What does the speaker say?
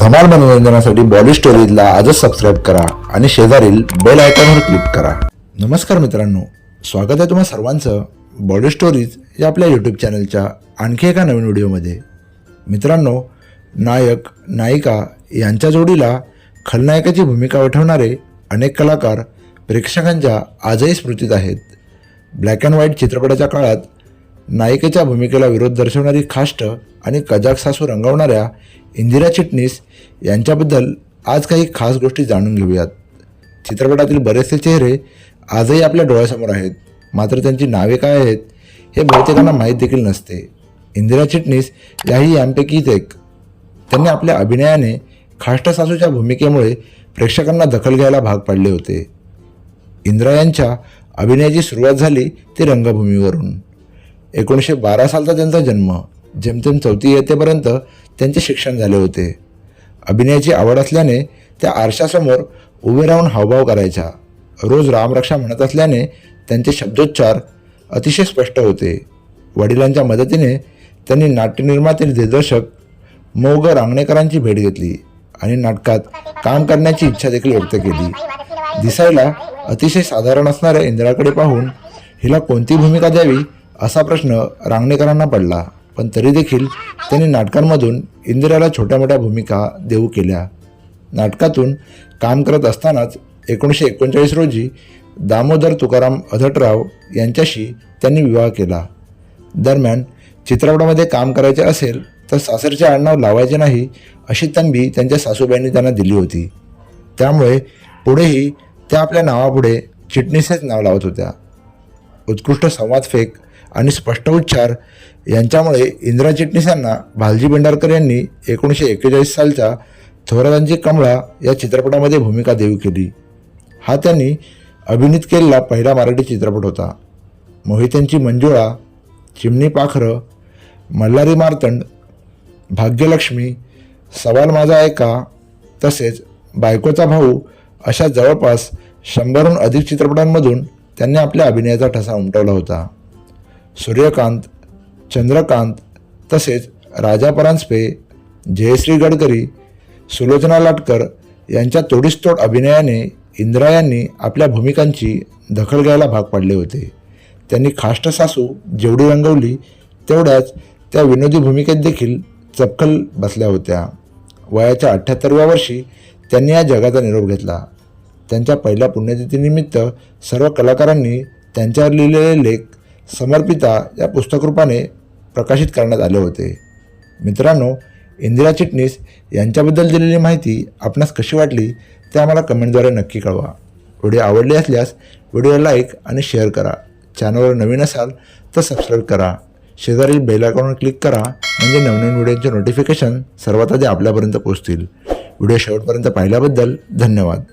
धमाल मनोरंजनासाठी बॉडी स्टोरीजला आजच सबस्क्राईब करा आणि शेजारील बेल आयकॉनवर क्लिक करा. नमस्कार मित्रांनो स्वागत आहे तुम्हा सर्वांचं बॉडी स्टोरीज या आपल्या यूट्यूब चॅनलच्या आणखी एका नवीन व्हिडिओमध्ये मित्रांनो नायक नायिका यांच्या जोडीला खलनायकाची भूमिका वठवणारे अनेक कलाकार प्रेक्षकांच्या आजही स्मृतीत आहेत. ब्लॅक अँड व्हाईट चित्रपटाच्या काळात नायिकेच्या भूमिकेला विरोध दर्शवणारी खाष्ट आणि कजाक सासू रंगवणाऱ्या इंदिरा चिटणीस यांच्याबद्दल आज काही खास गोष्टी जाणून घेऊयात. चित्रपटातील बरेचसे चेहरे आजही आपल्या डोळ्यासमोर आहेत. मात्र त्यांची नावे काय आहेत हे बहुतेकांना माहीत देखील नसते. इंदिरा चिटणीस याही यांपैकीच एक. त्यांनी आपल्या अभिनयाने खाष्ट सासूच्या भूमिकेमुळे प्रेक्षकांना दखल घ्यायला भाग पाडले होते. इंदिरा यांच्या अभिनयाची सुरुवात झाली ती रंगभूमीवरून. एकोणीसशे बारा सालचा त्यांचा जन्म. जेमतेम चौथी इयत्तेपर्यंत त्यांचे शिक्षण झाले होते. अभिनयाची आवड असल्याने त्या आरशासमोर उभे राहून हावभाव करायच्या. रोज रामरक्षा म्हणत असल्याने त्यांचे शब्दोच्चार अतिशय स्पष्ट होते. वडिलांच्या मदतीने त्यांनी नाट्यनिर्माते दिग्दर्शक मोग रांगणेकरांची भेट घेतली आणि नाटकात काम करण्याची इच्छा देखील व्यक्त केली. दिसायला अतिशय साधारण असणाऱ्या इंदिराकडे पाहून हिला कोणती भूमिका द्यावी असा प्रश्न रांगणेकरांना पडला. पण तरी देखील त्यांनी नाटकांमधून इंदिराला छोट्या मोठ्या भूमिका देऊ केल्या. नाटकातून काम करत असतानाच एकोणीसशे एकोणचाळीस रोजी दामोदर तुकाराम अधटराव यांच्याशी त्यांनी विवाह केला. दरम्यान चित्रपटामध्ये काम करायचे असेल तर सासरचे आडनाव लावायचे नाही अशी तंबी त्यांच्या सासूबाईंनी त्यांना दिली होती. त्यामुळे पुढेही त्या आपल्या नावापुढे चिटणीसच नाव लावत होत्या. उत्कृष्ट संवादफेक आणि स्पष्ट उच्चार यांच्यामुळे इंदिरा चिटणीसांना भालजी भेंडारकर यांनी एकोणीसशे एक्केचाळीस सालच्या थोरातांची कमळा या चित्रपटामध्ये भूमिका देऊ केली. हा त्यांनी अभिनीत केलेला पहिला मराठी चित्रपट होता. मोहित्यांची मंजुळा चिमणी पाखरं मल्हारी मार्तंड भाग्यलक्ष्मी सवाल माझा ऐका तसेच बायकोचा भाऊ अशा जवळपास शंभरहून अधिक चित्रपटांमधून त्यांनी आपल्या अभिनयाचा ठसा उमटवला होता. सूर्यकांत चंद्रकांत तसेच राजा परांजपे जयश्री गडकरी सुलोचना लाटकर यांच्या तोडीसतोड अभिनयाने इंदिरा यांनी आपल्या भूमिकांची दखल घ्यायला भाग पाडले होते. त्यांनी खाष्ट सासू जेवढी रंगवली तेवढ्याच त्या विनोदी भूमिकेत देखील चपखल बसल्या होत्या. वयाच्या अठ्ठ्याहत्तरव्या वर्षी त्यांनी या जगाचा निरोप घेतला. त्यांच्या पहिल्या पुण्यतिथीनिमित्त सर्व कलाकारांनी त्यांच्यावर लिहिलेले लेख समर्पिता या पुस्तकरूपाने प्रकाशित करण्यात आले होते. मित्रांनो इंदिरा चिटणीस यांच्याबद्दल दिलेली माहिती आपणास कशी वाटली ते आम्हाला कमेंटद्वारे नक्की कळवा. व्हिडिओ आवडले असल्यास व्हिडिओ लाईक आणि शेअर करा. चॅनलवर नवीन असाल तर सबस्क्राईब करा. शेजारील बेल क्लिक करा म्हणजे नवनवीन व्हिडिओचे नोटिफिकेशन सर्वात आधी आपल्यापर्यंत पोहोचतील. व्हिडिओ शेवटपर्यंत पाहिल्याबद्दल धन्यवाद.